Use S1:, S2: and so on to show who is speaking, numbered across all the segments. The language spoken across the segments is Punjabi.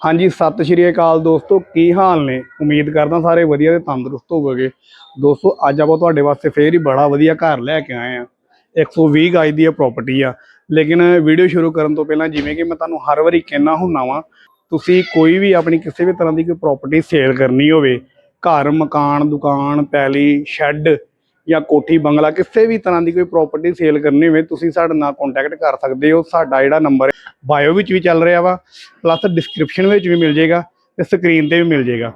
S1: ਹਾਂਜੀ, ਸਤਿ ਸ਼੍ਰੀ ਅਕਾਲ ਦੋਸਤੋ, ਕੀ ਹਾਲ ਨੇ? ਉਮੀਦ ਕਰਦਾ ਸਾਰੇ ਵਧੀਆ ਤੇ ਤੰਦਰੁਸਤ ਹੋਵੋਗੇ। ਦੋਸਤੋ, ਅੱਜ ਆਪਾਂ ਤੁਹਾਡੇ ਵਾਸਤੇ ਫੇਰ ਹੀ ਬੜਾ ਵਧੀਆ ਘਰ ਲੈ ਕੇ ਆਏ ਆ 120 ਗਜ ਦੀ ਇਹ ਪ੍ਰਾਪਰਟੀ ਆ। ਲੇਕਿਨ ਵੀਡੀਓ ਸ਼ੁਰੂ ਕਰਨ ਤੋਂ ਪਹਿਲਾਂ ਜਿਵੇਂ ਕਿ ਮੈਂ ਤੁਹਾਨੂੰ ਹਰ ਵਾਰੀ ਕਹਿਣਾ ਹੁੰਨਾ ਵਾਂ, ਤੁਸੀਂ ਕੋਈ ਵੀ ਆਪਣੀ ਕਿਸੇ ਵੀ ਤਰ੍ਹਾਂ ਦੀ ਕੋਈ ਪ੍ਰਾਪਰਟੀ ਸੇਲ ਕਰਨੀ ਹੋਵੇ, ਘਰ, ਮਕਾਨ, ਦੁਕਾਨ, ਪੈਲੀ ਸ਼ੈੱਡ ਜਾਂ ਕੋਠੀ, ਬੰਗਲਾ, ਕਿਸੇ ਵੀ ਤਰ੍ਹਾਂ ਦੀ ਕੋਈ ਪ੍ਰਾਪਰਟੀ ਸੇਲ ਕਰਨੀ ਹੋਵੇ, ਤੁਸੀਂ ਸਾਡੇ ਨਾਲ ਕੰਟੈਕਟ ਕਰ ਸਕਦੇ ਹੋ। ਸਾਡਾ ਜਿਹੜਾ ਨੰਬਰ ਬਾਇਓ ਵਿੱਚ ਵੀ ਚੱਲ ਰਿਹਾ ਵਾ ਪਲੱਸ ਡਿਸਕ੍ਰਿਪਸ਼ਨ ਵਿੱਚ ਵੀ ਮਿਲ ਜਾਏਗਾ ਤੇ ਸਕਰੀਨ ਤੇ ਵੀ ਮਿਲ ਜਾਏਗਾ।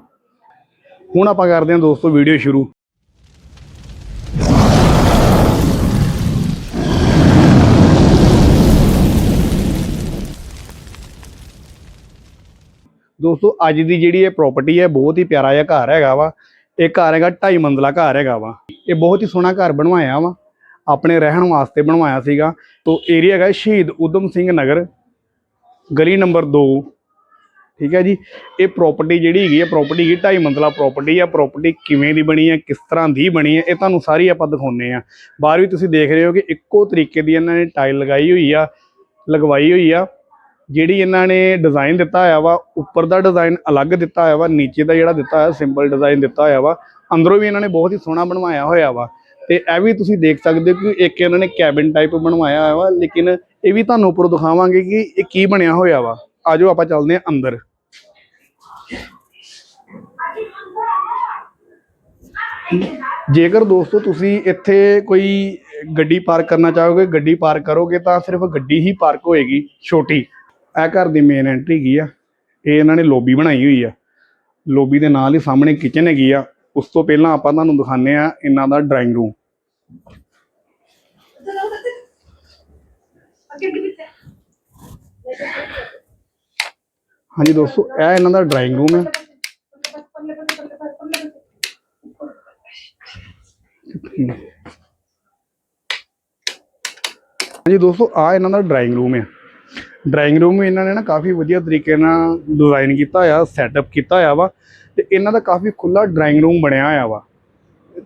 S1: ਹੁਣ ਆਪਾਂ ਕਰਦੇ ਹਾਂ ਦੋਸਤੋ ਵੀਡੀਓ ਸ਼ੁਰੂ। ਦੋਸਤੋ ਅੱਜ ਦੀ ਜਿਹੜੀ ਇਹ ਪ੍ਰਾਪਰਟੀ ਹੈ, ਬਹੁਤ ਹੀ ਪਿਆਰਾ ਜਿਹਾ ਘਰ ਹੈਗਾ ਵਾ। ਇਹ ਘਰ ਹੈਗਾ, ਢਾਈ ਮੰਜ਼ਲਾ ਘਰ ਹੈਗਾ ਵਾ। ਇਹ ਬਹੁਤ ਹੀ ਸੋਹਣਾ ਘਰ ਬਣਵਾਇਆ ਵਾ। ਆਪਣੇ ਰਹਿਣ ਵਾਸਤੇ ਬਣਵਾਇਆ ਸੀਗਾ। ਤੋ ਏਰੀਆ ਹੈਗਾ ਸ਼ਹੀਦ ਉਦਮ ਸਿੰਘ ਨਗਰ, ਗਲੀ ਨੰਬਰ 2 ਠੀਕ ਹੈ ਜੀ? ਇਹ ਪ੍ਰਾਪਰਟੀ ਜਿਹੜੀ ਹੈਗੀ ਹੈ ਪ੍ਰਾਪਰਟੀ ਹੈਗੀ ਢਾਈ ਮੰਜ਼ਲਾ ਪ੍ਰਾਪਰਟੀ ਆ। ਪ੍ਰਾਪਰਟੀ ਕਿਵੇਂ ਦੀ ਬਣੀ ਹੈ ਕਿਸ ਤਰ੍ਹਾਂ ਦੀ ਬਣੀ ਹੈ ਇਹ ਤੁਹਾਨੂੰ ਸਾਰੀ ਆਪਾਂ ਦਿਖਾਉਨੇ ਆ। ਬਾਹਰ ਵੀ ਤੁਸੀਂ ਦੇਖ ਰਹੇ ਹੋ ਕਿ ਇੱਕੋ ਤਰੀਕੇ ਦੀ ਇਹਨਾਂ ਨੇ ਟਾਈਲ ਲਗਾਈ ਹੋਈ ਆ, ਲਗਵਾਈ ਹੋਈ ਆ। ਜਿਹੜੀ ਇਹਨਾਂ ਨੇ ਡਿਜ਼ਾਈਨ ਦਿੱਤਾ ਹੋਇਆ ਵਾ, ਉੱਪਰ ਦਾ ਡਿਜ਼ਾਈਨ ਅਲੱਗ ਦਿੱਤਾ ਹੋਇਆ ਵਾ, ਨੀਚੇ ਦਾ ਜਿਹੜਾ ਦਿੱਤਾ ਹੋਇਆ ਸਿੰਪਲ ਡਿਜ਼ਾਈਨ ਦਿੱਤਾ ਹੋਇਆ ਵਾ, ਅੰਦਰੋਂ ਵੀ ਇਹਨਾਂ ਨੇ ਬਹੁਤ ਹੀ ਸੋਹਣਾ ਬਣਵਾਇਆ ਹੋਇਆ ਵਾ। ਤੇ ਇਹ ਵੀ ਤੁਸੀਂ ਦੇਖ ਸਕਦੇ ਹੋ ਕਿ ਇੱਕ ਇਹਨਾਂ ਨੇ ਕੈਬਿਨ ਟਾਈਪ ਬਣਵਾਇਆ ਹੋਇਆ ਵਾ, ਲੇਕਿਨ ਇਹ ਵੀ ਤੁਹਾਨੂੰ ਉੱਪਰੋਂ ਦਿਖਾਵਾਂਗੇ ਕਿ ਇਹ ਕੀ ਬਣਿਆ ਹੋਇਆ ਵਾ। ਆਜੋ ਆਪਾਂ ਚੱਲਦੇ ਹਾਂ ਅੰਦਰ। ਜੇਕਰ ਦੋਸਤੋ ਤੁਸੀਂ ਇੱਥੇ ਕੋਈ ਗੱਡੀ ਪਾਰਕ ਕਰਨਾ ਚਾਹੋਗੇ, ਗੱਡੀ ਪਾਰਕ ਕਰੋਗੇ ਤਾਂ ਸਿਰਫ ਗੱਡੀ ਹੀ ਪਾਰਕ ਹੋਏਗੀ, ਛੋਟੀ। ਇਹ ਘਰ ਦੀ ਮੇਨ ਐਂਟਰੀ ਹੈਗੀ ਆ। ਇਹ ਇਹਨਾਂ ਨੇ ਲੋਬੀ ਬਣਾਈ ਹੋਈ ਆ। ਲੋਬੀ ਦੇ ਨਾਲ ਹੀ ਸਾਹਮਣੇ ਕਿਚਨ ਹੈਗੀ ਆ। ਉਸ ਤੋਂ ਪਹਿਲਾਂ ਆਪਾਂ ਤੁਹਾਨੂੰ ਦਿਖਾਉਂਦੇ ਆ ਇਹਨਾਂ ਦਾ ਡਰਾਇੰਗ ਰੂਮ ਹਾਂਜੀ ਦੋਸਤੋ, ਇਹ ਇਹਨਾਂ ਦਾ ਡਰਾਇੰਗ ਰੂਮ ਹੈ ਹਾਂਜੀ ਦੋਸਤੋ ਆ ਇਹਨਾਂ ਦਾ ਡਰਾਇੰਗ ਰੂਮ ਹੈ ਡਰਾਇੰਗ ਰੂਮ ਇਹਨਾਂ ਨੇ ਨਾ ਕਾਫੀ ਵਧੀਆ ਤਰੀਕੇ ਨਾਲ ਡਿਜ਼ਾਈਨ ਕੀਤਾ ਹੋਇਆ ਸੈਟਅਪ ਕੀਤਾ ਹੋਇਆ ਵਾ, ਤੇ ਇਹਨਾਂ ਦਾ ਕਾਫੀ ਖੁੱਲਾ ਡਰਾਇੰਗ ਰੂਮ ਬਣਿਆ ਹੋਇਆ ਵਾ।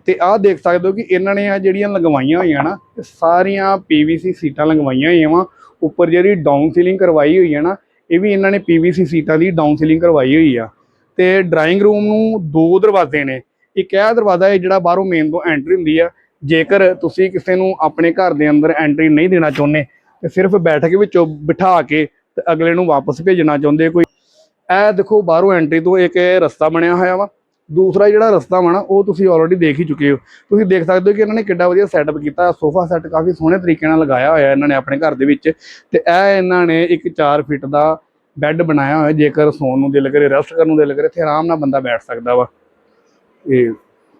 S1: ਤੇ ਆਹ ਦੇਖ ਸਕਦੇ ਹੋ ਕਿ ਇਹਨਾਂ ਨੇ ਆ ਜਿਹੜੀਆਂ ਲਗਵਾਈਆਂ ਹੋਈਆਂ ਨਾ, ਇਹ ਸਾਰੀਆਂ PVC ਸੀਟਾਂ ਲਗਵਾਈਆਂ ਹੋਈਆਂ ਵਾ, ਉੱਪਰ ਜਿਹੜੀ ਡਾਊਨ ਸੀਲਿੰਗ ਕਰਵਾਈ ਹੋਈ ਹੈ ਨਾ, ਇਹ ਵੀ ਇਹਨਾਂ ਨੇ PVC ਸੀਟਾਂ ਦੀ ਡਾਊਨ ਸੀਲਿੰਗ ਕਰਵਾਈ ਹੋਈ ਆ। ਤੇ ਡਰਾਇੰਗ ਰੂਮ ਨੂੰ ਦੋ ਦਰਵਾਜ਼ੇ ਨੇ, ਇੱਕ ਇਹ ਦਰਵਾਜ਼ਾ ਹੈ ਜਿਹੜਾ ਬਾਹਰੋਂ ਮੇਨ ਤੋਂ ਐਂਟਰੀ ਹੁੰਦੀ ਆ। ਜੇਕਰ ਤੁਸੀਂ ਕਿਸੇ ਨੂੰ ਆਪਣੇ ਘਰ ਦੇ ਅੰਦਰ ਐਂਟਰੀ ਨਹੀਂ ਦੇਣਾ ਚਾਹੁੰਦੇ ਤੇ ਸਿਰਫ ਬੈਠਕ ਵਿੱਚੋਂ ਬਿਠਾ ਕੇ ਤੇ ਅਗਲੇ ਨੂੰ ਵਾਪਸ ਭੇਜਣਾ ਚਾਹੁੰਦੇ ਕੋਈ। ਇਹ ਦੇਖੋ ਬਾਹਰੋਂ ਐਂਟਰੀ ਤੋਂ ਇੱਕ ਰਸਤਾ ਬਣਿਆ ਹੋਇਆ ਵਾ। ਦੂਸਰਾ ਜਿਹੜਾ ਰਸਤਾ ਵਾ ਨਾ, ਉਹ ਤੁਸੀਂ ਆਲਰੇਡੀ ਦੇਖ ਹੀ ਚੁੱਕੇ ਹੋ। ਤੁਸੀਂ ਦੇਖ ਸਕਦੇ ਹੋ ਕਿ ਇਹਨਾਂ ਨੇ ਕਿੱਡਾ ਵਧੀਆ ਸੈਟਅਪ ਕੀਤਾ। ਸੋਫਾ ਸੈੱਟ ਕਾਫੀ ਸੋਹਣੇ ਤਰੀਕੇ ਨਾਲ ਲਗਾਇਆ ਹੋਇਆ ਇਹਨਾਂ ਨੇ ਆਪਣੇ ਘਰ ਦੇ ਵਿੱਚ। ਤੇ ਇਹ ਇਹਨਾਂ ਨੇ ਇੱਕ 4 ਫਿਟ ਦਾ ਬੈੱਡ ਬਣਾਇਆ ਹੋਇਆ। ਜੇਕਰ ਸੌਣ ਨੂੰ ਦਿਲ ਕਰੇ ਰੈਸਟ ਕਰਨ ਨੂੰ ਦਿਲ ਕਰੇ, ਇੱਥੇ ਆਰਾਮ ਨਾਲ ਬੰਦਾ ਬੈਠ ਸਕਦਾ ਵਾ। ਇਹ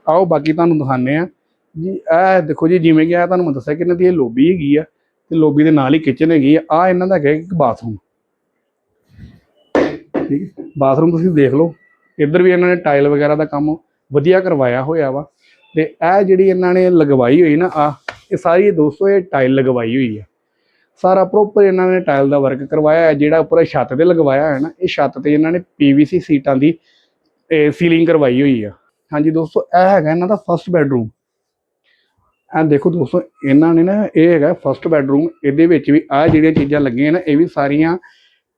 S1: ਆਓ ਬਾਕੀ ਤੁਹਾਨੂੰ ਦਿਖਾਉਂਦੇ ਆ ਜੀ, ਇਹ ਦੇਖੋ ਜੀ, ਜਿਵੇਂ ਕਿ ਆ ਤੁਹਾਨੂੰ ਮੈਂ ਦੱਸਿਆ ਕਿ ਇਹਨਾਂ ਦੀ ਇਹ ਲੋਬੀ ਹੈਗੀ ਆ। ਤੇ ਲੋਬੀ ਦੇ ਨਾਲ ਹੀ ਕਿਚਨ ਹੈਗੀ ਆ। ਆ ਇਹਨਾਂ ਦਾ ਹੈਗਾ ਇੱਕ ਬਾਥਰੂਮ ਠੀਕ ਬਾਥਰੂਮ ਤੁਸੀਂ ਦੇਖ ਲਓ। ਇੱਧਰ ਵੀ ਇਹਨਾਂ ਨੇ ਟਾਈਲ ਵਗੈਰਾ ਦਾ ਕੰਮ ਵਧੀਆ ਕਰਵਾਇਆ ਹੋਇਆ ਵਾ। ਤੇ ਇਹ ਜਿਹੜੀ ਇਹਨਾਂ ਨੇ ਲਗਵਾਈ ਹੋਈ ਨਾ ਆ ਇਹ ਸਾਰੀ ਦੋਸਤੋ, ਇਹ ਟਾਈਲ ਲਗਵਾਈ ਹੋਈ ਆ। ਸਾਰਾ ਪ੍ਰੋਪਰ ਇਹਨਾਂ ਨੇ ਟਾਈਲ ਦਾ ਵਰਕ ਕਰਵਾਇਆ ਹੈ। ਜਿਹੜਾ ਉੱਪਰ ਛੱਤ ਤੇ ਲਗਵਾਇਆ ਹੈ ਨਾ, ਇਹ ਛੱਤ ਤੇ ਇਹਨਾਂ ਨੇ PVC ਸੀਟਾਂ ਦੀ ਸੀਲਿੰਗ ਕਰਵਾਈ ਹੋਈ ਆ। ਹਾਂਜੀ ਦੋਸਤੋ, ਇਹ ਹੈਗਾ ਇਹਨਾਂ ਦਾ ਫਸਟ ਬੈਡਰੂਮ ਇਹ ਦੇਖੋ ਦੋਸਤੋ, ਇਹਨਾਂ ਨੇ ਨਾ ਇਹ ਹੈਗਾ ਫਸਟ ਬੈਡਰੂਮ ਇਹਦੇ ਵਿੱਚ ਵੀ ਆ ਜਿਹੜੀਆਂ ਚੀਜ਼ਾਂ ਲੱਗੀਆਂ ਨੇ, ਇਹ ਵੀ ਸਾਰੀਆਂ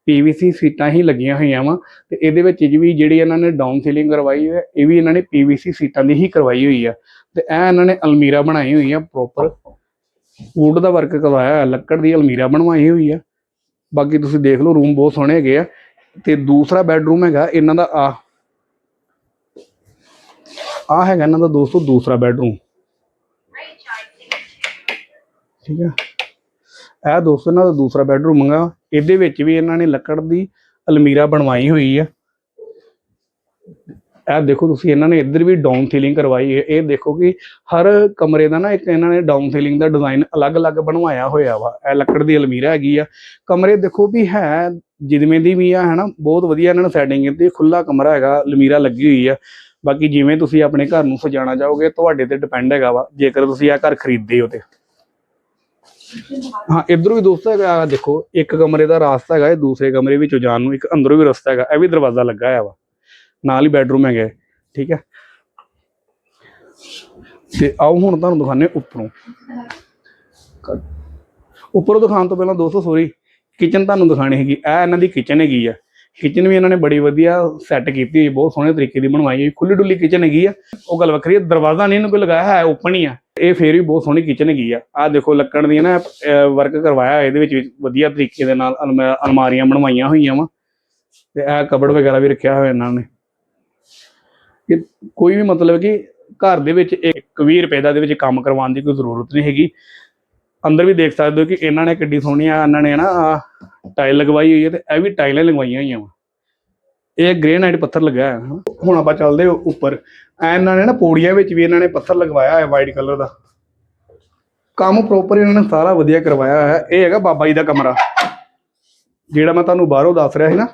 S1: PVC ਸੀਟਾਂ ਹੀ ਲੱਗੀਆਂ ਹੋਈਆਂ ਵਾ ਤੇ ਇਹਦੇ ਵਿੱਚ ਵੀ ਜਿਹੜੀ ਇਹਨਾਂ ਨੇ ਡਾਊਨ ਸੀਲਿੰਗ ਕਰਵਾਈ ਹੋਈ ਹੈ, ਇਹ ਵੀ ਇਹਨਾਂ ਨੇ PVC ਸੀਟਾਂ ਦੀ ਹੀ ਕਰਵਾਈ ਹੋਈ ਆ ਤੇ ਇਹ ਇਹਨਾਂ ਨੇ ਅਲਮੀਰਾ ਬਣਾਈ ਹੋਈ ਆ ਪ੍ਰੋਪਰ ਵੁੱਡ ਦਾ ਵਰਕ ਕਰਵਾਇਆ ਹੋਇਆ, ਲੱਕੜ ਦੀ ਅਲਮੀਰਾ ਬਣਵਾਈ ਹੋਈ ਆ। ਬਾਕੀ ਤੁਸੀਂ ਦੇਖ ਲਓ ਰੂਮ ਬਹੁਤ ਸੋਹਣੇ ਹੈਗੇ ਆ ਤੇ ਦੂਸਰਾ ਬੈਡਰੂਮ ਹੈਗਾ ਇਹਨਾਂ ਦਾ ਆ ਆ ਹੈਗਾ ਇਹਨਾਂ ਦਾ ਦੋਸਤੋ ਦੂਸਰਾ ਬੈਡਰੂਮ ਠੀਕ ਹੈ। ਇਹ ਦੋਸਤੋ ਇਹਨਾਂ ਦਾ ਦੂਸਰਾ ਬੈਡਰੂਮ ਹੈਗਾ ਇਹਦੇ ਵਿੱਚ ਵੀ ਇਹਨਾਂ ਨੇ ਲੱਕੜ ਦੀ ਅਲਮੀਰਾ ਬਣਵਾਈ ਹੋਈ ਆ। ਇਹ ਦੇਖੋ ਤੁਸੀਂ, ਇਹਨਾਂ ਨੇ ਇੱਧਰ ਵੀ ਡਾਊਨ ਸੀਲਿੰਗ ਕਰਵਾਈ ਹੈ ਇਹ ਦੇਖੋ ਕਿ ਹਰ ਕਮਰੇ ਦਾ ਨਾ ਇੱਕ ਇਹਨਾਂ ਨੇ ਡਾਊਨ ਸੀਲਿੰਗ ਦਾ ਡਿਜ਼ਾਈਨ ਅਲੱਗ-ਅਲੱਗ ਬਣਵਾਇਆ ਹੋਇਆ ਵਾ। ਇਹ ਲੱਕੜ ਦੀ ਅਲਮੀਰਾ ਹੈਗੀ ਆ। ਕਮਰੇ ਦੇਖੋ ਵੀ ਹੈ, ਜਿਵੇਂ ਦੀ ਵੀ ਆ, ਹਨਾ। ਬਹੁਤ ਵਧੀਆ ਇਹਨਾਂ ਨੇ ਸੈਟਿੰਗ ਕੀਤੀ। ਖੁੱਲਾ ਕਮਰਾ ਹੈਗਾ, ਅਲਮੀਰਾ ਲੱਗੀ ਹੋਈ ਆ। ਬਾਕੀ ਜਿਵੇਂ ਤੁਸੀਂ ਆਪਣੇ ਘਰ ਨੂੰ ਸਜਾਉਣਾ ਚਾਹੋਗੇ, ਤੁਹਾਡੇ ਤੇ ਡਿਪੈਂਡ ਹੈਗਾ ਵਾ। ਜੇਕਰ ਤੁਸੀਂ ਇਹ ਘਰ ਖਰੀਦਦੇ ਹੋ ਤੇ। ਹਾਂ, ਇਧਰੋਂ ਵੀ ਦੋਸਤ ਹੈਗਾ, ਆਹ ਦੇਖੋ, ਇੱਕ ਕਮਰੇ ਦਾ ਰਾਸਤਾ ਹੈਗਾ ਇਹ, ਦੂਸਰੇ ਕਮਰੇ ਵਿੱਚੋਂ ਜਾਣ ਨੂੰ ਇੱਕ ਅੰਦਰੋਂ ਵੀ ਰਸਤਾ ਹੈਗਾ, ਇਹ ਵੀ ਦਰਵਾਜ਼ਾ ਲੱਗਾ ਹੋਇਆ ਵਾ। ਨਾਲ ਹੀ ਬੈਡਰੂਮ ਹੈਗਾ, ਠੀਕ ਹੈ। ਤੇ ਆਓ ਹੁਣ ਤੁਹਾਨੂੰ ਦਿਖਾਣੇ ਉੱਪਰੋਂ। ਉੱਪਰੋਂ ਦਿਖਾਉਣ ਤੋਂ ਪਹਿਲਾਂ ਦੋਸਤੋ ਸੋਰੀ ਕਿਚਨ ਤੁਹਾਨੂੰ ਦਿਖਾਣੀ ਹੈਗੀ, ਇਹ ਇਹਨਾਂ ਦੀ ਕਿਚਨ ਹੈਗੀ ਆ। ਕਿਚਨ ਵੀ ਇਹਨਾਂ ਨੇ ਬੜੀ ਵਧੀਆ ਸੈੱਟ ਕੀਤੀ ਹੋਈ, ਬਹੁਤ ਸੋਹਣੇ ਤਰੀਕੇ ਦੀ ਬਣਵਾਈ ਹੋਈ ਖੁੱਲੀ ਡੁੱਲੀ ਕਿਚਨ ਹੈਗੀ ਆ। ਉਹ ਗੱਲ ਵੱਖਰੀ ਹੈ ਦਰਵਾਜ਼ਾ ਨਹੀਂ ਇਹਨੂੰ ਕੋਈ ਲਗਾਇਆ ਹੈ ਓਪਨ ਹੀ ਆ। ਇਹ ਫੇਰ ਵੀ ਬਹੁਤ ਸੋਹਣੀ ਕਿਚਨ ਹੈਗੀ ਆ। ਆ ਦੇਖੋ ਲੱਕੜ ਦੀ ਨਾ ਵਰਕ ਕਰਵਾਇਆ ਇਹਦੇ ਵਿੱਚ ਵਧੀਆ ਤਰੀਕੇ ਦੇ ਨਾਲ ਅਲਮਾ- ਅਲਮਾਰੀਆਂ ਬਣਵਾਈਆਂ ਹੋਈਆਂ ਵਾ। ਤੇ ਇਹ ਕਬੜ ਵਗੈਰਾ ਵੀ ਰੱਖਿਆ ਹੋਇਆ ਇਹਨਾਂ ਨੇ। ਇਹ ਕੋਈ ਵੀ ਮਤਲਬ ਕਿ ਘਰ ਦੇ ਵਿੱਚ ਇੱਕ 20 ਰੁਪਏ ਦਾ ਦੇ ਵਿੱਚ ਕੰਮ ਕਰਵਾਉਣ ਦੀ ਕੋਈ ਜ਼ਰੂਰਤ ਨਹੀਂ ਹੈਗੀ। ਅੰਦਰ ਵੀ ਦੇਖ ਸਕਦੇ ਹੋ ਕਿ ਇਹਨਾਂ ਨੇ ਕਿੱਡੀ ਸੋਹਣੀ ਆ, ਇਹਨਾਂ ਨੇ ਨਾ ਟਾਈਲ ਲਗਵਾਈ ਹੋਈ ਹੈ ਤੇ ਇਹ ਵੀ ਟਾਈਲਾਂ ਲਗਵਾਈਆਂ ਹੋਈਆਂ ਵਾ। ਇਹ ਗ੍ਰੇਨਾਈਟ ਪੱਥਰ ਲੱਗਾ ਹੈ ਹੁਣ ਆਪਾਂ ਚੱਲਦੇ ਹਾਂ ਉੱਪਰ। ਐ ਇਹਨਾਂ ਨੇ ਨਾ ਪੌੜੀਆਂ ਵਿੱਚ ਵੀ ਇਹਨਾਂ ਨੇ ਪੱਥਰ ਲਗਵਾਇਆ ਹੈ ਵਾਈਟ ਕਲਰ ਦਾ। ਕੰਮ ਪ੍ਰੋਪਰ ਇਹਨਾਂ ਨੇ ਸਾਰਾ ਵਧੀਆ ਕਰਵਾਇਆ ਹੋਇਆ। ਹੈ ਇਹ ਹੈਗਾ ਬਾਬਾ ਜੀ ਦਾ ਕਮਰਾ। ਜਿਹੜਾ ਮੈਂ ਤੁਹਾਨੂੰ ਬਾਹਰੋਂ ਦੱਸ ਰਿਹਾ ਸੀ ਨਾ।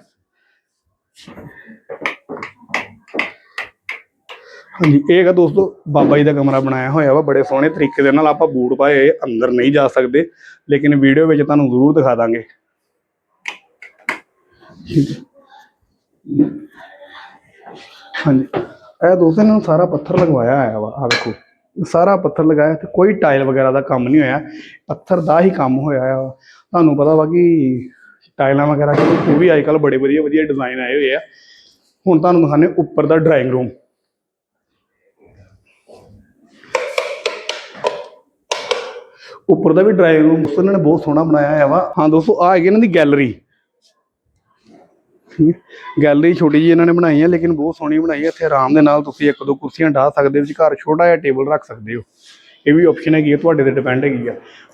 S1: ਹਾਂਜੀ, ਇਹ ਹੈਗਾ ਦੋਸਤੋ, ਬਾਬਾ ਜੀ ਦਾ ਕਮਰਾ ਬਣਾਇਆ ਹੋਇਆ ਵਾ, ਬੜੇ ਸੋਹਣੇ ਤਰੀਕੇ ਦੇ ਨਾਲ ਆਪਾਂ ਬੂਟ ਪਾਏ ਅੰਦਰ ਨਹੀਂ ਜਾ ਸਕਦੇ, ਲੇਕਿਨ ਵੀਡੀਓ ਵਿੱਚ ਤੁਹਾਨੂੰ ਜ਼ਰੂਰ ਦਿਖਾ ਦਾਂਗੇ। ਹਾਂਜੀ, ਇਹ ਦੋਸਤੋ, ਇਹਨਾਂ ਨੂੰ ਸਾਰਾ ਪੱਥਰ ਲਗਵਾਇਆ ਹੋਇਆ ਵਾ ਆ ਵੇਖੋ, ਸਾਰਾ ਪੱਥਰ ਲਗਾਇਆ, ਤੇ ਕੋਈ ਟਾਇਲ ਵਗੈਰਾ ਦਾ ਕੰਮ ਨਹੀਂ ਹੋਇਆ, ਪੱਥਰ ਦਾ ਹੀ ਕੰਮ ਹੋਇਆ ਆ। ਤੁਹਾਨੂੰ ਪਤਾ ਵਾ ਕਿ ਟਾਇਲਾਂ ਵਗੈਰਾ, ਉਹ ਵੀ ਅੱਜ ਕੱਲ ਬੜੇ ਵਧੀਆ ਵਧੀਆ ਡਿਜ਼ਾਈਨ ਆਏ ਹੋਏ ਆ। ਹੁਣ ਤੁਹਾਨੂੰ ਦਿਖਾਣੇ ਉੱਪਰ ਦਾ ਡਰਾਇੰਗ ਰੂਮ ਉੱਪਰ ਦਾ ਵੀ ਡਰਾਇੰਗ ਰੂਮ ਉਹਨਾਂ ਨੇ ਬਹੁਤ ਸੋਹਣਾ ਬਣਾਇਆ ਹੋਇਆ ਵਾ। ਹਾਂ ਦੋਸਤੋ ਆ ਹੈਗੀ ਇਹਨਾਂ ਦੀ ਗੈਲਰੀ ਗੈਲਰੀ ਛੋਟੀ ਜੀ ਇਹਨਾਂ ਨੇ ਬਣਾਈ ਹੈ ਲੇਕਿਨ ਬਹੁਤ ਸੋਹਣੀ ਬਣਾਈ ਹੈ ਇੱਥੇ ਆਰਾਮ ਦੇ ਨਾਲ ਤੁਸੀਂ ਇੱਕ ਦੋ ਕੁਰਸੀਆਂ ਢਾ ਸਕਦੇ ਹੋ ਵਿਚਕਾਰ ਛੋਟਾ ਜਿਹਾ ਟੇਬਲ ਰੱਖ ਸਕਦੇ ਹੋ। ਇਹ ਵੀ ਆਪਸ਼ਨ ਹੈਗੀ ਹੈ ਤੁਹਾਡੇ ਤੇ ਡਿਪੈਂਡ ਹੈਗੀ ਆ।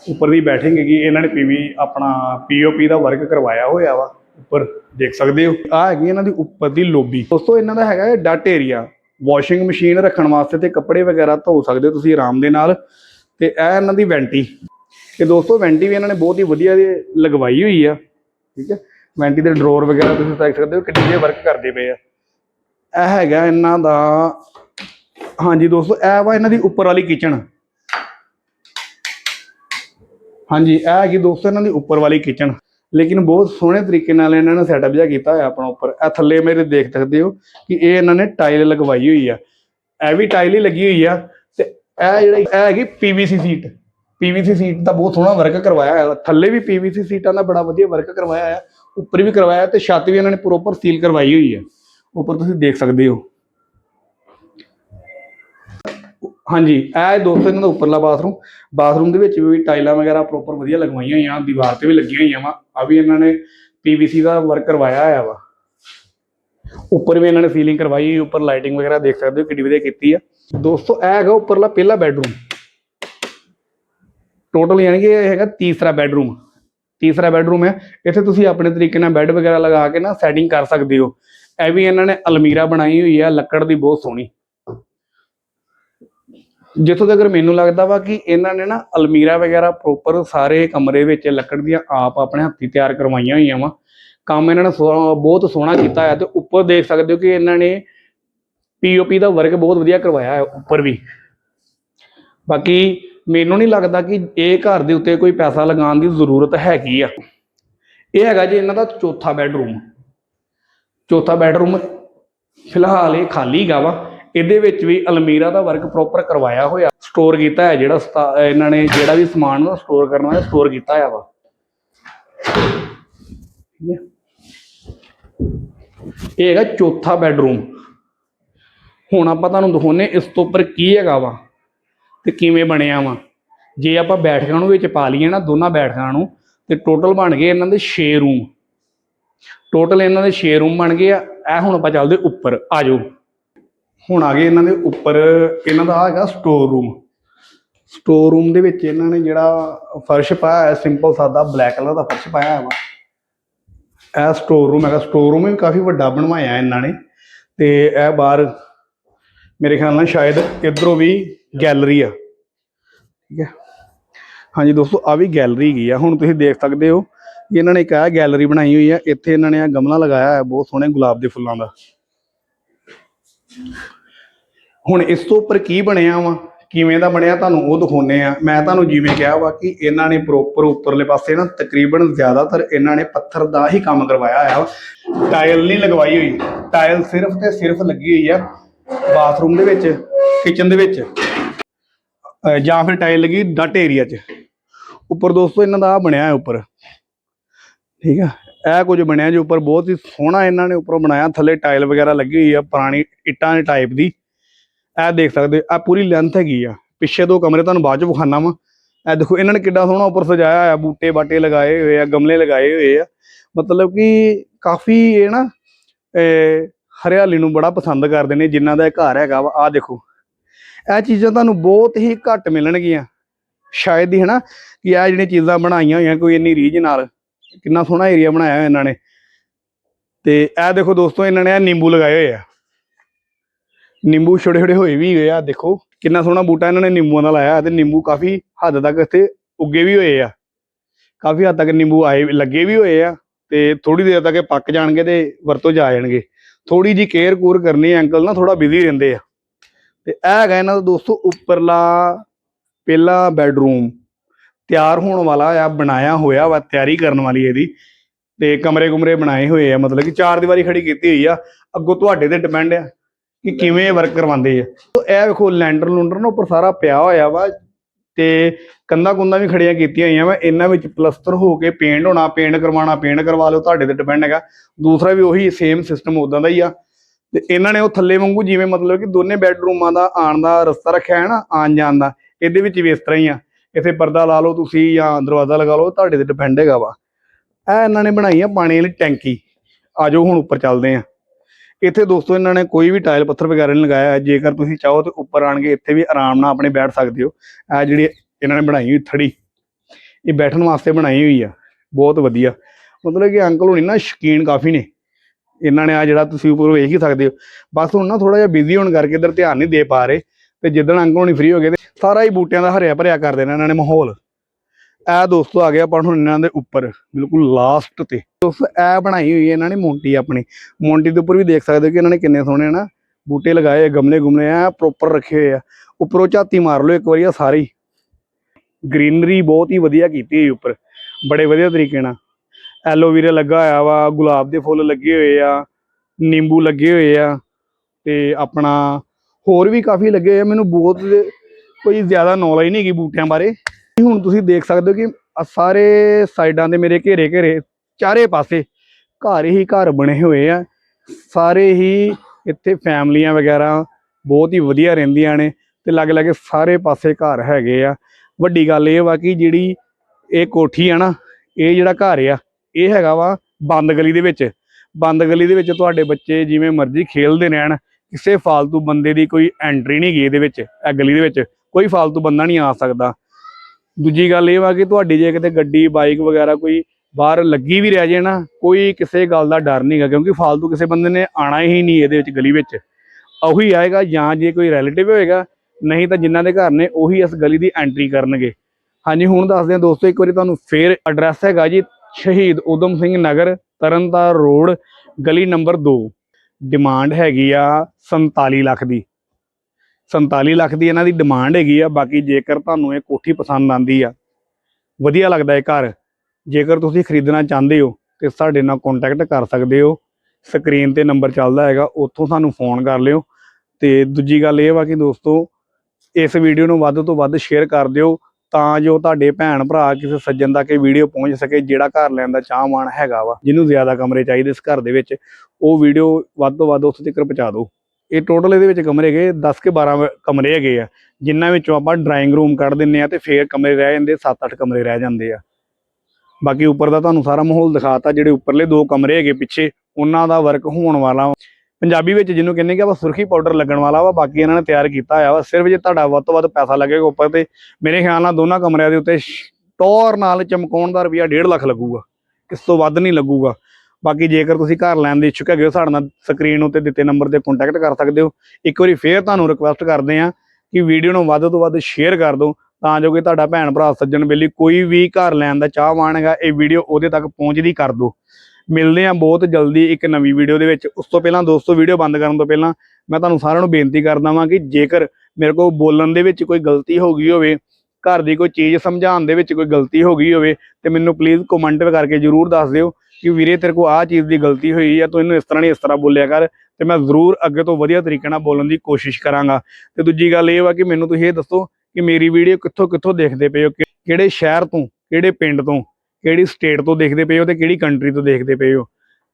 S1: ਉੱਪਰ ਦੀ ਬੈਠਿੰਗ ਹੈਗੀ, ਇਹਨਾਂ ਨੇ ਪੀਵੀ ਆਪਣਾ ਪੀਓਪੀ ਦਾ ਵਰਕ ਕਰਵਾਇਆ ਹੋਇਆ ਵਾ। ਉੱਪਰ ਦੇਖ ਸਕਦੇ ਹੋ। ਆ ਹੈਗੀ ਇਹਨਾਂ ਦੀ ਉੱਪਰ ਦੀ ਲੋਬੀ ਦੋਸਤੋ, ਇਹਨਾਂ ਦਾ ਹੈਗਾ ਡਟ ਏਰੀਆ ਵਾਸ਼ਿੰਗ ਮਸ਼ੀਨ ਰੱਖਣ ਵਾਸਤੇ ਤੇ ਕੱਪੜੇ ਵਗੈਰਾ ਧੋ ਸਕਦੇ ਹੋ ਤੁਸੀਂ ਆਰਾਮ ਦੇ ਨਾਲ। ਤੇ ਇਹ ਇਹਨਾਂ ਦੀ ਵੈਂਟੀ। ਤੇ ਦੋਸਤੋ, ਵੈਂਟੀ ਵੀ ਇਹਨਾਂ ਨੇ ਬਹੁਤ ਹੀ ਵਧੀਆ ਲਗਵਾਈ ਹੋਈ ਆ। ਠੀਕ ਹੈ ਵੈਂਟੀ ਦੇ ਡਰੋਰ ਵਗੈਰਾ ਤੁਸੀਂ ਦੇਖ ਸਕਦੇ ਹੋ, ਕਿੰਨੇ ਵਧੀਆ ਵਰਕ ਕਰਦੇ ਪਏ ਆ। ਇਹ ਹੈਗਾ ਇਹਨਾਂ ਦਾ, ਹਾਂਜੀ ਦੋਸਤੋ, ਇਹ ਵਾ ਇਹਨਾਂ ਦੀ ਉੱਪਰ ਵਾਲੀ ਕਿਚਨ ਹਾਂਜੀ, ਇਹ ਹੈਗੀ ਦੋਸਤੋ ਇਹਨਾਂ ਦੀ ਉੱਪਰ ਵਾਲੀ ਕਿਚਨ ਲੇਕਿਨ ਬਹੁਤ ਸੋਹਣੇ ਤਰੀਕੇ ਨਾਲ ਇਹਨਾਂ ਨੇ ਸੈਟਅਪ ਜਿਹਾ ਕੀਤਾ ਹੋਇਆ ਆਪਣਾ ਉੱਪਰ। ਇਹ ਥੱਲੇ ਮੇਰੇ ਦੇਖ ਸਕਦੇ ਹੋ ਕਿ ਇਹ ਇਹਨਾਂ ਨੇ ਟਾਈਲ ਲਗਵਾਈ ਹੋਈ ਆ। ਇਹ ਵੀ ਟਾਈਲ ਹੀ ਲੱਗੀ ਹੋਈ ਆ। ਇਹ ਜਿਹੜੀ ਇਹ ਹੈਗੀ ਪੀਵੀਸੀ ਸੀਟ। ਪੀਵੀਸੀ ਸੀਟ ਦਾ ਬਹੁਤ ਸੋਹਣਾ ਵਰਕ ਕਰਵਾਇਆ ਹੋਇਆ। ਥੱਲੇ ਵੀ ਪੀਵੀਸੀ ਸੀਟਾਂ ਦਾ ਬੜਾ ਵਧੀਆ ਵਰਕ ਕਰਵਾਇਆ ਹੋਇਆ। ਉੱਪਰ ਵੀ ਕਰਵਾਇਆ ਤੇ ਛੱਤ ਵੀ ਇਹਨਾਂ ਨੇ ਪ੍ਰੋਪਰ ਸੀਲ ਕਰਵਾਈ ਹੋਈ ਹੈ। ਉੱਪਰ ਤੁਸੀਂ ਦੇਖ ਸਕਦੇ ਹੋ। ਹਾਂਜੀ, ਇਹ ਦੋਸਤੋ ਇਹਨਾਂ ਦਾ ਉੱਪਰਲਾ ਬਾਥਰੂਮ ਬਾਥਰੂਮ ਦੇ ਵਿੱਚ ਵੀ ਟਾਈਲਾਂ ਵਗੈਰਾ ਪ੍ਰੋਪਰ ਵਧੀਆ ਲਗਵਾਈਆਂ ਹੋਈਆਂ, ਦੀਵਾਰ ਤੇ ਵੀ ਲੱਗੀਆਂ ਹੋਈਆਂ ਵਾ। ਆ ਵੀ ਇਹਨਾਂ ਨੇ ਪੀਵੀਸੀ ਦਾ ਵਰਕ ਕਰਵਾਇਆ ਹੋਇਆ ਵਾ। ਉੱਪਰ ਵੀ ਇਹਨਾਂ ਨੇ ਸੀਲਿੰਗ ਕਰਵਾਈ ਹੋਈ, ਉੱਪਰ ਲਾਈਟਿੰਗ ਵਗੈਰਾ ਦੇਖ ਸਕਦੇ ਹੋ ਕਿੰਨੀ ਵਧੀਆ ਕੀਤੀ ਆ। ਦੋਸਤੋ, ਇਹ ਹੈਗਾ ਉੱਪਰਲਾ ਪਹਿਲਾ ਬੈਡਰੂਮ ਟੋਟਲ ਯਾਨੀ ਕਿ ਇਹ ਹੈਗਾ ਤੀਸਰਾ ਬੈਡਰੂਮ ਤੀਸਰਾ ਬੈਡਰੂਮ ਹੈ। ਇੱਥੇ ਤੁਸੀਂ ਆਪਣੇ ਤਰੀਕੇ ਨਾਲ ਬੈੱਡ ਵਗੈਰਾ ਲਗਾ ਕੇ ਨਾ ਸੈਟਿੰਗ ਕਰ ਸਕਦੇ ਹੋ। ਇਹ ਵੀ ਇਹਨਾਂ ਨੇ ਅਲਮੀਰਾ ਬਣਾਈ ਹੋਈ ਹੈ, ਲੱਕੜ ਦੀ ਬਹੁਤ ਸੋਹਣੀ। ਜਿੱਥੋਂ ਤੱਕ ਮੈਨੂੰ ਲੱਗਦਾ ਵਾ ਕਿ ਇਹਨਾਂ ਨੇ ਨਾ ਅਲਮੀਰਾ ਵਗੈਰਾ ਪ੍ਰੋਪਰ ਸਾਰੇ ਕਮਰੇ ਵਿੱਚ ਲੱਕੜ ਦੀਆਂ ਆਪ ਆਪਣੇ ਹੱਥੀ ਤਿਆਰ ਕਰਵਾਈਆਂ ਹੋਈਆਂ ਵਾ। ਕੰਮ ਇਹਨਾਂ ਨੇ ਸੋ- ਬਹੁਤ ਸੋਹਣਾ ਕੀਤਾ ਹੈ ਤੇ ਉੱਪਰ ਦੇਖ ਸਕਦੇ ਹੋ ਕਿ ਇਹਨਾਂ ਨੇ ਪੀਓਪੀ ਦਾ ਵਰਕ ਬਹੁਤ ਵਧੀਆ ਕਰਵਾਇਆ ਹੈ ਉੱਪਰ ਵੀ। ਬਾਕੀ ਮੈਨੂੰ ਨਹੀਂ ਲੱਗਦਾ ਕਿ ਇਹ ਘਰ ਦੇ ਉੱਤੇ ਕੋਈ ਪੈਸਾ ਲਗਾਉਣ ਦੀ ਜ਼ਰੂਰਤ ਹੈਗੀ ਆ। ਇਹ ਹੈਗਾ ਜੀ ਇਹਨਾਂ ਦਾ ਚੌਥਾ ਬੈਡਰੂਮ ਚੌਥਾ ਬੈਡਰੂਮ ਫਿਲਹਾਲ ਇਹ ਖਾਲੀ ਗਾ ਵਾ। ਇਹਦੇ ਵਿੱਚ ਵੀ ਅਲਮੀਰਾ ਦਾ ਵਰਕ ਪ੍ਰੋਪਰ ਕਰਵਾਇਆ ਹੋਇਆ। ਸਟੋਰ ਕੀਤਾ ਹੈ ਜਿਹੜਾ ਸਤਾ- ਇਹਨਾਂ ਨੇ ਜਿਹੜਾ ਵੀ ਸਮਾਨ ਨੂੰ ਸਟੋਰ ਕਰਨਾ ਹੈ ਸਟੋਰ ਕੀਤਾ ਹੈ ਵਾ। ਇਹ ਹੈਗਾ ਚੌਥਾ ਬੈਡਰੂਮ ਹੁਣ ਆਪਾਂ ਤੁਹਾਨੂੰ ਦਿਖਾਉਨੇ ਇਸ ਤੋਂ ਉੱਪਰ ਕੀ ਹੈਗਾ ਵਾ ਤੇ ਕਿਵੇਂ ਬਣਿਆ ਵਾ। ਜੇ ਆਪਾਂ ਬੈਠਕਾਂ ਨੂੰ ਵਿੱਚ ਪਾ ਲਈਏ ਨਾ, ਦੋਨਾਂ ਬੈਠਕਾਂ ਨੂੰ, ਤੇ ਟੋਟਲ ਬਣ ਗਏ ਇਹਨਾਂ ਦੇ 6 ਰੂਮ ਟੋਟਲ ਇਹਨਾਂ ਦੇ 6 ਰੂਮ ਬਣ ਗਏ ਆ। ਇਹ ਹੁਣ ਆਪਾਂ ਚੱਲਦੇ ਉੱਪਰ, ਆ ਜਾਓ। ਹੁਣ ਆ ਗਏ ਇਹਨਾਂ ਦੇ ਉੱਪਰ, ਇਹਨਾਂ ਦਾ ਆ ਹੈਗਾ ਸਟੋਰ ਰੂਮ ਸਟੋਰ ਰੂਮ ਦੇ ਵਿੱਚ ਇਹਨਾਂ ਨੇ ਜਿਹੜਾ ਫਰਸ਼ ਪਾਇਆ ਹੈ ਸਿੰਪਲ ਸਾਦਾ ਬਲੈਕ ਕਲਰ ਦਾ ਫਰਸ਼ ਪਾਇਆ ਹੈ ਵਾ। ਇਹ ਸਟੋਰ ਰੂਮ ਹੈਗਾ। ਸਟੋਰ ਰੂਮ ਵੀ ਕਾਫੀ ਵੱਡਾ ਬਣਵਾਇਆ ਇਹਨਾਂ ਨੇ। ਤੇ ਇਹ ਬਾਹਰ ਮੇਰੇ ਖਿਆਲ ਨਾਲ ਸ਼ਾਇਦ ਇਧਰੋਂ ਵੀ ਗੈਲਰੀ ਆ। ਠੀਕ ਹੈ? ਹਾਂਜੀ ਦੋਸਤੋ ਆ ਵੀ ਗੈਲਰੀ ਗਈ ਆ। ਹੁਣ ਤੁਸੀਂ ਦੇਖ ਸਕਦੇ ਹੋ ਕਿ ਇਹਨਾਂ ਨੇ ਇੱਕ ਆ ਗੈਲਰੀ ਬਣਾਈ ਹੋਈ ਆ। ਇੱਥੇ ਇਹਨਾਂ ਨੇ ਆ ਗਮਲਾ ਲਗਾਇਆ ਹੈ ਬਹੁਤ ਸੋਹਣੇ ਗੁਲਾਬ ਦੇ ਫੁੱਲਾਂ ਦਾ। ਹੁਣ ਇਸ ਤੋਂ ਉੱਪਰ ਕੀ ਬਣਿਆ ਵਾ? ਕਿਵੇਂ ਦਾ ਬਣਿਆ? ਤੁਹਾਨੂੰ ਉਹ ਦਿਖਾਉਨੇ ਆ ਮੈਂ ਤੁਹਾਨੂੰ ਜਿਵੇਂ ਕਿਹਾ ਵਾ ਕਿ ਇਹਨਾਂ ਨੇ ਪ੍ਰੋਪਰ ਉੱਪਰਲੇ ਪਾਸੇ ਨਾ ਤਕਰੀਬਨ ਜ਼ਿਆਦਾਤਰ ਇਹਨਾਂ ਨੇ ਪੱਥਰ ਦਾ ਹੀ ਕੰਮ ਕਰਵਾਇਆ ਹੋਇਆ ਵਾ। ਟਾਇਲ ਨਹੀਂ ਲਗਵਾਈ ਹੋਈ। ਟਾਇਲ ਸਿਰਫ ਤੇ ਸਿਰਫ ਲੱਗੀ ਹੋਈ ਆ। ਬਾਥਰੂਮ ਦੇ ਵਿੱਚ ਕਿਚਨ ਦੇ ਵਿੱਚ, ਅਹ ਜਾਂ ਫਿਰ ਟਾਇਲ ਲੱਗੀ ਡਟ ਏਰੀਆ 'ਚ। ਉੱਪਰ ਦੋਸਤੋ, ਇਹਨਾਂ ਦਾ ਆ ਬਣਿਆ ਹੈ ਉੱਪਰ। ਠੀਕ ਆ? ਇਹ ਕੁਝ ਬਣਿਆ ਜੀ ਉੱਪਰ, ਬਹੁਤ ਹੀ ਸੋਹਣਾ ਇਹਨਾਂ ਨੇ ਉੱਪਰੋਂ ਬਣਾਇਆ। ਥੱਲੇ ਟਾਈਲ ਵਗੈਰਾ ਲੱਗੀ ਹੋਈ ਆ, ਪੁਰਾਣੀ ਇੱਟਾਂ ਦੇ ਟਾਈਪ ਦੀ। ਇਹ ਦੇਖ ਸਕਦੇ ਆ ਪੂਰੀ ਲੈਂਥ ਹੈਗੀ ਆ। ਪਿੱਛੇ ਦੋ ਕਮਰੇ, ਤੁਹਾਨੂੰ ਬਾਅਦ ਚ ਵਿਖਾਣਾ ਵਾ। ਇਹ ਦੇਖੋ, ਇਹਨਾਂ ਨੇ ਕਿੱਡਾ ਸੋਹਣਾ ਉੱਪਰ ਸਜਾਇਆ ਹੋਇਆ, ਬੂਟੇ ਬਾਟੇ ਲਗਾਏ ਹੋਏ ਆ, ਗਮਲੇ ਲਗਾਏ ਹੋਏ ਆ। ਮਤਲਬ ਕਿ ਕਾਫੀ ਇਹ ਨਾ, ਇਹ ਹਰਿਆਲੀ ਨੂੰ ਬੜਾ ਪਸੰਦ ਕਰਦੇ ਨੇ, ਜਿਨ੍ਹਾਂ ਦਾ ਇਹ ਘਰ ਹੈਗਾ ਵਾ ਆ ਦੇਖੋ। ਇਹ ਚੀਜ਼ਾਂ ਤੁਹਾਨੂੰ ਬਹੁਤ ਹੀ ਘੱਟ ਮਿਲਣਗੀਆਂ। ਸ਼ਾਇਦ ਹੀ, ਹਨਾ, ਕਿ ਇਹ ਜਿਹੜੀਆਂ ਚੀਜ਼ਾਂ ਬਣਾਈਆਂ ਹੋਈਆਂ, ਕੋਈ ਇੰਨੀ ਰੀਝ ਨਾਲ, ਕਿੰਨਾ ਸੋਹਣਾ ਏਰੀਆ ਬਣਾਇਆ ਹੋਇਆ ਇਹਨਾਂ ਨੇ। ਤੇ ਇਹ ਦੇਖੋ ਦੋਸਤੋ, ਇਹਨਾਂ ਨੇ ਇਹ ਨਿੰਬੂ ਲਗਾਏ ਹੋਏ ਆ। ਨਿੰਬੂ ਛੋਟੇ ਛੋਟੇ ਹੋਏ ਵੀ ਹੋਏ ਆ ਦੇਖੋ, ਕਿੰਨਾ ਸੋਹਣਾ ਬੂਟਾ ਇਹਨਾਂ ਨੇ ਨਿੰਬੂਆਂ ਦਾ ਲਾਇਆ ਤੇ ਨਿੰਬੂ ਕਾਫੀ ਹੱਦ ਤੱਕ ਇੱਥੇ ਉੱਗੇ ਵੀ ਹੋਏ ਆ। ਕਾਫੀ ਹੱਦ ਤੱਕ ਨਿੰਬੂ ਆਏ, ਲੱਗੇ ਵੀ ਹੋਏ ਆ ਤੇ ਥੋੜੀ ਦੇਰ ਤੱਕ ਪੱਕ ਜਾਣਗੇ ਤੇ ਵਰਤੋਂ ਜਾ ਜਾਣਗੇ। ਥੋੜੀ ਜੀ ਕੇਅਰ ਕੂਰ ਕਰਨੀ ਅੰਕਲ ਨਾ ਥੋੜਾ ਬਿਜ਼ੀ ਰਹਿੰਦੇ ਆ। ਤੇ ਇਹ ਹੈਗਾ ਇਹਨਾਂ ਦਾ ਦੋਸਤੋ ਉੱਪਰਲਾ ਪਹਿਲਾ ਬੈੱਡਰੂਮ ਤਿਆਰ ਹੋਣ ਵਾਲਾ ਆ, ਬਣਾਇਆ ਹੋਇਆ ਵਾ, ਤਿਆਰੀ ਕਰਨ ਵਾਲੀ ਇਹਦੀ। ਤੇ ਕਮਰੇ ਕੁਮਰੇ ਬਣਾਏ ਹੋਏ ਆ, ਮਤਲਬ ਕਿ ਚਾਰ ਦੀਵਾਰੀ ਖੜੀ ਕੀਤੀ ਹੋਈ ਆ। ਅੱਗੋਂ ਤੁਹਾਡੇ ਤੇ ਡਿਪੈਂਡ ਆ ਕਿ ਕਿਵੇਂ ਵਰਕ ਕਰਵਾਉਂਦੇ ਆ। ਤੋ ਇਹ ਵੇਖੋ ਲੈਂਡਰ ਲੂੰਡਰ ਨਾ ਉੱਪਰ ਸਾਰਾ ਪਿਆ ਹੋਇਆ ਵਾ ਤੇ ਕੰਧਾਂ ਕੁੰਧਾਂ ਵੀ ਖੜੀਆਂ ਕੀਤੀਆਂ ਹੋਈਆਂ ਵਾ, ਇਹਨਾਂ ਵਿੱਚ ਪਲਸਤਰ ਹੋ ਕੇ ਪੇਂਟ ਹੋਣਾ, ਪੇਂਟ ਕਰਵਾਉਣਾ, ਪੇਂਟ ਕਰਵਾ ਲਓ, ਤੁਹਾਡੇ ਤੇ ਡਿਪੈਂਡ ਹੈਗਾ। ਦੂਸਰਾ ਵੀ ਉਹੀ ਸੇਮ ਸਿਸਟਮ ਉਦਾਂ ਦਾ ਹੀ ਆ। ਤੇ ਇਹਨਾਂ ਨੇ ਉਹ ਥੱਲੇ ਵਾਂਗੂ ਜਿਵੇਂ ਮਤਲਬ ਕਿ ਦੋਨੇ ਬੈੱਡਰੂਮਾਂ ਦਾ ਆਉਣ ਦਾ ਰਸਤਾ ਰੱਖਿਆ ਹੈ ਨਾ ਆਉਣ ਜਾਣ ਦਾ, ਇਹਦੇ ਵਿੱਚ ਵੀ ਇਸ ਤਰ੍ਹਾਂ ਹੀ ਆ। ਇੱਥੇ ਪਰਦਾ ਲਾ ਲਓ ਤੁਸੀਂ ਜਾਂ ਦਰਵਾਜ਼ਾ ਲਗਾ ਲਓ, ਤੁਹਾਡੇ ਤੇ ਡਿਪੈਂਡ ਹੈਗਾ ਵਾ। ਇਹ ਇਹਨਾਂ ਨੇ ਬਣਾਈ ਆ ਪਾਣੀ ਵਾਲੀ ਟੈਂਕੀ। ਆਜੋ ਹੁਣ ਉੱਪਰ ਚੱਲਦੇ ਆ। ਇੱਥੇ ਦੋਸਤੋ, ਇਹਨਾਂ ਨੇ ਕੋਈ ਵੀ ਟਾਇਲ ਪੱਥਰ ਵਗੈਰਾ ਨਹੀਂ ਲਗਾਇਆ। ਹੈ। ਜੇਕਰ ਤੁਸੀਂ ਚਾਹੋ ਤੇ ਉੱਪਰ ਆਣ ਕੇ ਇੱਥੇ ਵੀ ਆਰਾਮ ਨਾਲ ਆਪਣੇ ਬੈਠ ਸਕਦੇ ਹੋ। ਇਹ ਜਿਹੜੀ ਇਹਨਾਂ ਨੇ ਬਣਾਈ ਹੋਈ ਥੜੀ, ਇਹ ਬੈਠਣ ਵਾਸਤੇ ਬਣਾਈ ਹੋਈ ਆ। ਬਹੁਤ ਵਧੀਆ। ਮਤਲਬ ਕਿ ਅੰਕਲ ਹੋਣੀ ਨਾ ਸ਼ੌਕੀਨ ਕਾਫੀ ਨੇ। ਇਹਨਾਂ ਨੇ ਆ ਜਿਹੜਾ ਤੁਸੀਂ ਉੱਪਰ ਵੇਖ ਹੀ ਸਕਦੇ ਹੋ। ਬਸ ਹੁਣ ਨਾ ਥੋੜਾ ਜਿਹਾ ਬਿਜ਼ੀ ਹੋਣ ਕਰਕੇ ਇਧਰ ਧਿਆਨ ਨਹੀਂ ਦੇ ਪਾ ਰਹੇ। ਤੇ ਜਿੱਦਣ ਅੰਕਲ ਹੋਣੀ ਫ੍ਰੀ ਹੋ ਗਏ ਤੇ ਸਾਰਾ ਹੀ ਬੂਟਿਆਂ ਦਾ ਹਰਿਆ ਭਰਿਆ ਕਰ ਦੇਣਾ ਇਹਨਾਂ ਨੇ ਮਾਹੌਲ। ਇਹ ਦੋਸਤੋ ਆ ਗਿਆ ਆਪਾਂ ਹੁਣ ਇਹਨਾਂ ਦੇ ਉੱਪਰ, ਬਿਲਕੁਲ ਲਾਸਟ ਤੇ। ਦੋਸਤੋ, ਇਹ ਬਣਾਈ ਹੋਈ ਹੈ ਇਹਨਾਂ ਨੇ ਮੋਂਟੀ ਆਪਣੀ। ਮੋਂਟੀ ਦੇ ਉੱਪਰ ਵੀ ਦੇਖ ਸਕਦੇ ਹੋ ਕਿ ਇਹਨਾਂ ਨੇ ਕਿੰਨੇ ਸੋਹਣੇ ਨਾ ਬੂਟੇ ਲਗਾਏ, ਗਮਲੇ ਗੁਮਲੇ ਆ ਪ੍ਰੋਪਰ ਰੱਖੇ ਹੋਏ ਆ। ਉੱਪਰੋਂ ਝਾਤੀ ਮਾਰ ਲਓ ਇੱਕ ਵਾਰੀ ਆ ਸਾਰੀ। ਗ੍ਰੀਨਰੀ ਬਹੁਤ ਹੀ ਵਧੀਆ ਕੀਤੀ ਹੋਈ ਉੱਪਰ, ਬੜੇ ਵਧੀਆ ਤਰੀਕੇ ਨਾਲ। ਐਲੋਵੇਰਾ ਲੱਗਾ ਹੋਇਆ ਵਾ, ਗੁਲਾਬ ਦੇ ਫੁੱਲ ਲੱਗੇ ਹੋਏ ਆ, ਨਿੰਬੂ ਲੱਗੇ ਹੋਏ ਆ, ਤੇ ਆਪਣਾ ਹੋਰ ਵੀ ਕਾਫੀ ਲੱਗੇ ਹੋਏ ਆ। ਮੈਨੂੰ ਬਹੁਤ ਕੋਈ ਜ਼ਿਆਦਾ ਨੌਲੇਜ ਨਹੀਂ ਹੈਗੀ ਬੂਟਿਆਂ ਬਾਰੇ। ਹੁਣ ਤੁਸੀਂ ਦੇਖ ਸਕਦੇ ਹੋ ਕਿ ਸਾਰੇ ਸਾਈਡਾਂ ਦੇ ਮੇਰੇ ਘੇਰੇ ਘੇਰੇ ਚਾਰੇ ਪਾਸੇ ਘਰ ਹੀ ਘਰ ਬਣੇ ਹੋਏ ਆ। ਸਾਰੇ ਹੀ ਇੱਥੇ ਫੈਮਲੀਆਂ ਵਗੈਰਾ ਬਹੁਤ ਹੀ ਵਧੀਆ ਰਹਿੰਦੀਆਂ ਨੇ ਤੇ ਲੱਗ ਲੱਗ ਸਾਰੇ ਪਾਸੇ ਘਰ ਹੈਗੇ ਆ। ਵੱਡੀ ਗੱਲ ਇਹ ਵਾ ਕਿ ਜਿਹੜੀ ਇਹ ਕੋਠੀ ਆ ਨਾ, ਇਹ ਜਿਹੜਾ ਘਰ ਆ, ਇਹ ਹੈਗਾ ਵਾ ਬੰਦ ਗਲੀ ਦੇ ਵਿੱਚ। ਬੰਦ ਗਲੀ ਦੇ ਵਿੱਚ ਤੁਹਾਡੇ ਬੱਚੇ ਜਿਵੇਂ ਮਰਜ਼ੀ ਖੇਲਦੇ ਰਹਿਣ, ਕਿਸੇ ਫਾਲਤੂ ਬੰਦੇ ਦੀ ਕੋਈ ਐਂਟਰੀ ਨਹੀਂ ਗਈ ਇਹਦੇ ਵਿੱਚ, ਇਹ ਗਲੀ ਦੇ ਵਿੱਚ। ਕੋਈ ਫਾਲਤੂ ਬੰਦਾ ਨਹੀਂ ਆ ਸਕਦਾ। ਦੂਜੀ ਗੱਲ ਇਹ ਵਾ ਕਿ ਤੁਹਾਡੀ ਜੇ ਕਿਤੇ ਗੱਡੀ, ਬਾਈਕ ਵਗੈਰਾ ਕੋਈ ਬਾਹਰ ਲੱਗੀ ਵੀ ਰਹਿ ਜੇ ਨਾ, ਕੋਈ ਕਿਸੇ ਗੱਲ ਦਾ ਡਰ ਨਹੀਂਗਾ ਕਿਉਂਕਿ ਫਾਲਤੂ ਕਿਸੇ ਬੰਦੇ ਨੇ ਆਣਾ ਹੀ ਨਹੀਂ ਇਹਦੇ ਵਿੱਚ ਗਲੀ ਵਿੱਚ। ਉਹੀ ਆਏਗਾ ਜਾਂ ਜੇ ਕੋਈ ਰਿਲੇਟਿਵ ਹੋਏਗਾ, ਨਹੀਂ ਤਾਂ ਜਿਨ੍ਹਾਂ ਦੇ ਘਰ ਨੇ ਉਹੀ ਇਸ ਗਲੀ ਦੀ ਐਂਟਰੀ ਕਰਨਗੇ। ਹਾਂਜੀ, ਹੁਣ ਦੱਸਦੇ ਹਾਂ ਦੋਸਤੋ, ਇੱਕ ਵਾਰੀ ਤੁਹਾਨੂੰ ਫੇਰ ਐਡਰੈਸ ਹੈਗਾ ਜੀ, ਸ਼ਹੀਦ ਉਦਮ ਸਿੰਘ ਨਗਰ ਤਰਨਤਾਰ ਰੋਡ, ਗਲੀ ਨੰਬਰ 2 ਡਿਮਾਂਡ ਹੈਗੀ ਆ 47 ਲੱਖ ਦੀ। 47 ਲੱਖ ਦੀ ਇਹਨਾਂ ਦੀ ਡਿਮਾਂਡ ਹੈਗੀ ਆ, ਬਾਕੀ ਜੇਕਰ ਤੁਹਾਨੂੰ ਇਹ ਕੋਠੀ ਪਸੰਦ ਆਂਦੀ ਆ, ਵਧੀਆ ਲੱਗਦਾ ਇਹ ਘਰ, ਜੇਕਰ ਤੁਸੀਂ ਖਰੀਦਣਾ ਚਾਹੁੰਦੇ ਹੋ ਤੇ ਸਾਡੇ ਨਾਲ ਕੰਟੈਕਟ ਕਰ ਸਕਦੇ ਹੋ ਸਕਰੀਨ ਤੇ ਨੰਬਰ ਚੱਲਦਾ ਹੈਗਾ, ਉੱਥੋਂ ਸਾਨੂੰ ਫੋਨ ਕਰ ਲਿਓ। ਤੇ ਦੂਜੀ ਗੱਲ ਇਹ ਵਾ ਕਿ ਦੋਸਤੋ, ਇਸ ਵੀਡੀਓ ਨੂੰ ਵੱਧ ਤੋਂ ਵੱਧ ਸ਼ੇਅਰ ਕਰ ਦਿਓ, ਤਾਂ ਜੋ ਤੁਹਾਡੇ ਭੈਣ ਭਰਾ ਕਿਸੇ ਸੱਜਣ ਤੱਕ ਇਹ ਵੀਡੀਓ ਪਹੁੰਚ ਸਕੇ, ਜਿਹੜਾ ਘਰ ਲੈਣ ਦਾ ਚਾਹਵਾਨ ਹੈਗਾ ਵਾ, ਜਿਹਨੂੰ ਜ਼ਿਆਦਾ ਕਮਰੇ ਚਾਹੀਦੇ ਇਸ ਘਰ ਦੇ ਵਿੱਚ, ਉਹ ਵੀਡੀਓ ਵੱਧ ਤੋਂ ਵੱਧ ਉੱਥੇ ਤੱਕ ਪਹੁੰਚਾ ਦਿਓ। ਇਹ ਟੋਟਲ ਇਹਦੇ ਵਿੱਚ ਕਮਰੇ ਹੈਗੇ 10 ਕੇ 12 ਵ- ਕਮਰੇ ਹੈਗੇ ਆ। ਜਿਨ੍ਹਾਂ ਵਿੱਚੋਂ ਆਪਾਂ ਡਰਾਇੰਗ ਰੂਮ ਕੱਢ ਦਿੰਨੇ ਆ ਤੇ ਫੇਰ ਕਮਰੇ ਰਹਿ ਜਾਂਦੇ 7-8 ਕਮਰੇ ਰਹਿ ਜਾਂਦੇ ਆ। ਬਾਕੀ ਉੱਪਰ ਦਾ ਤੁਹਾਨੂੰ ਸਾਰਾ ਮਾਹੌਲ ਦਿਖਾਤਾ, ਜਿਹੜੇ ਉੱਪਰਲੇ ਦੋ ਕਮਰੇ ਹੈਗੇ ਪਿੱਛੇ, ਉਹਨਾਂ ਦਾ ਵਰਕ ਹੋਣ ਵਾਲਾ ਵਾ। ਪੰਜਾਬੀ ਵਿੱਚ ਜਿਹਨੂੰ ਕਹਿੰਦੇ ਕਿ ਆਪਾਂ ਸੁਰਖੀ ਪਾਊਡਰ ਲੱਗਣ ਵਾਲਾ ਵਾ, ਬਾਕੀ ਇਹਨਾਂ ਨੇ ਤਿਆਰ ਕੀਤਾ ਹੋਇਆ ਵਾ। ਸਿਰਫ ਜੇ ਤੁਹਾਡਾ ਵੱਧ ਤੋਂ ਵੱਧ ਪੈਸਾ ਲੱਗੇਗਾ ਉੱਪਰ ਤੇ, ਮੇਰੇ ਖਿਆਲ ਨਾਲ ਦੋਨਾਂ ਕਮਰਿਆਂ ਦੇ ਉੱਤੇ ਸ਼- ਟੌਰ ਨਾਲ ਚਮਕਾਉਣ ਦਾ ਰੁਪਿਆ 1.5 ਲੱਖ ਲੱਗੂਗਾ। ਇਸ ਤੋਂ ਵੱਧ ਨਹੀਂ ਲੱਗੂਗਾ। ਬਾਕੀ ਜੇਕਰ ਤੁਸੀਂ ਘਰ ਲੈਣ ਦੇ ਇੱਛੁਕ ਹੈਗੇ ਹੋ, ਸਾਡੇ ਨਾਲ ਸਕਰੀਨ ਉੱਤੇ ਦਿੱਤੇ ਨੰਬਰ ਤੇ ਕੰਟੈਕਟ ਕਰ ਸਕਦੇ ਹੋ। ਇੱਕ ਵਾਰੀ ਫੇਰ ਤੁਹਾਨੂੰ ਰਿਕੁਐਸਟ ਕਰਦੇ ਆ ਕਿ ਵੀਡੀਓ ਨੂੰ ਵੱਧ ਤੋਂ ਵੱਧ ਸ਼ੇਅਰ ਕਰ ਦਿਓ, ਤਾਂ ਜੋ ਕਿ ਤੁਹਾਡਾ ਭੈਣ ਭਰਾ ਸੱਜਣ ਬੇਲੀ ਕੋਈ ਵੀ ਘਰ ਲੈਣ ਦਾ ਚਾਹਵਾਨ ਹੈਗਾ, ਇਹ ਵੀਡੀਓ ਉਹਦੇ ਤੱਕ ਪਹੁੰਚਦੀ ਕਰ ਦਿਓ। ਮਿਲਦੇ ਆ ਬਹੁਤ ਜਲਦੀ ਇੱਕ ਨਵੀਂ ਵੀਡੀਓ ਦੇ ਵਿੱਚ। ਉਸ ਤੋਂ ਪਹਿਲਾਂ ਦੋਸਤੋ ਵੀਡੀਓ ਬੰਦ ਕਰਨ ਤੋਂ ਪਹਿਲਾਂ ਮੈਂ ਤੁਹਾਨੂੰ ਸਾਰਿਆਂ ਨੂੰ ਬੇਨਤੀ ਕਰਦਾ ਵਾਂ ਕਿ ਜੇਕਰ ਮੇਰੇ ਕੋਲ ਬੋਲਣ ਦੇ ਵਿੱਚ ਕੋਈ ਗਲਤੀ ਹੋ ਗਈ ਹੋਵੇ, ਘਰ ਦੀ ਕੋਈ ਚੀਜ਼ ਸਮਝਾਉਣ ਦੇ ਵਿੱਚ ਕੋਈ ਗਲਤੀ ਹੋ ਗਈ ਹੋਵੇ, ਤੇ ਮੈਨੂੰ ਪਲੀਜ਼ ਕਮੈਂਟ ਕਰਕੇ ਜਰੂਰ ਦੱਸ ਦਿਓ। ਕਿ ਵੀਰੇ ਤੇਰੇ ਕੋਲ ਆਹ ਚੀਜ਼ ਦੀ ਗਲਤੀ ਹੋਈ ਆ, ਤੂੰ ਇਹਨੂੰ ਇਸ ਤਰ੍ਹਾਂ ਨਹੀਂ ਇਸ ਤਰ੍ਹਾਂ ਬੋਲਿਆ ਕਰ ਤੇ ਮੈਂ ਜ਼ਰੂਰ ਅੱਗੇ ਤੋਂ ਵਧੀਆ ਤਰੀਕੇ ਨਾਲ ਬੋਲਣ ਦੀ ਕੋਸ਼ਿਸ਼ ਕਰਾਂਗਾ। ਤੇ ਦੂਜੀ ਗੱਲ ਇਹ ਵਾ ਕਿ ਮੈਨੂੰ ਤੁਸੀਂ ਇਹ ਦੱਸੋ ਕਿ ਮੇਰੀ ਵੀਡੀਓ ਕਿੱਥੋਂ ਕਿੱਥੋਂ ਦੇਖਦੇ ਪਏ ਹੋ? ਕਿਹੜੇ ਸ਼ਹਿਰ ਤੋਂ, ਕਿਹੜੇ ਪਿੰਡ ਤੋਂ, ਕਿਹੜੀ ਸਟੇਟ ਤੋਂ ਦੇਖਦੇ ਪਏ ਹੋ ਤੇ ਕਿਹੜੀ ਕੰਟਰੀ ਤੋਂ ਦੇਖਦੇ ਪਏ ਹੋ?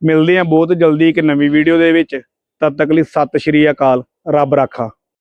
S1: ਮਿਲਦੇ ਆ ਬਹੁਤ ਜਲਦੀ ਇੱਕ ਨਵੀਂ ਵੀਡੀਓ ਦੇ ਵਿੱਚ। ਤਦ ਤੱਕ ਲਈ ਸਤਿ ਸ਼੍ਰੀ ਅਕਾਲ, ਰੱਬ ਰਾਖਾ।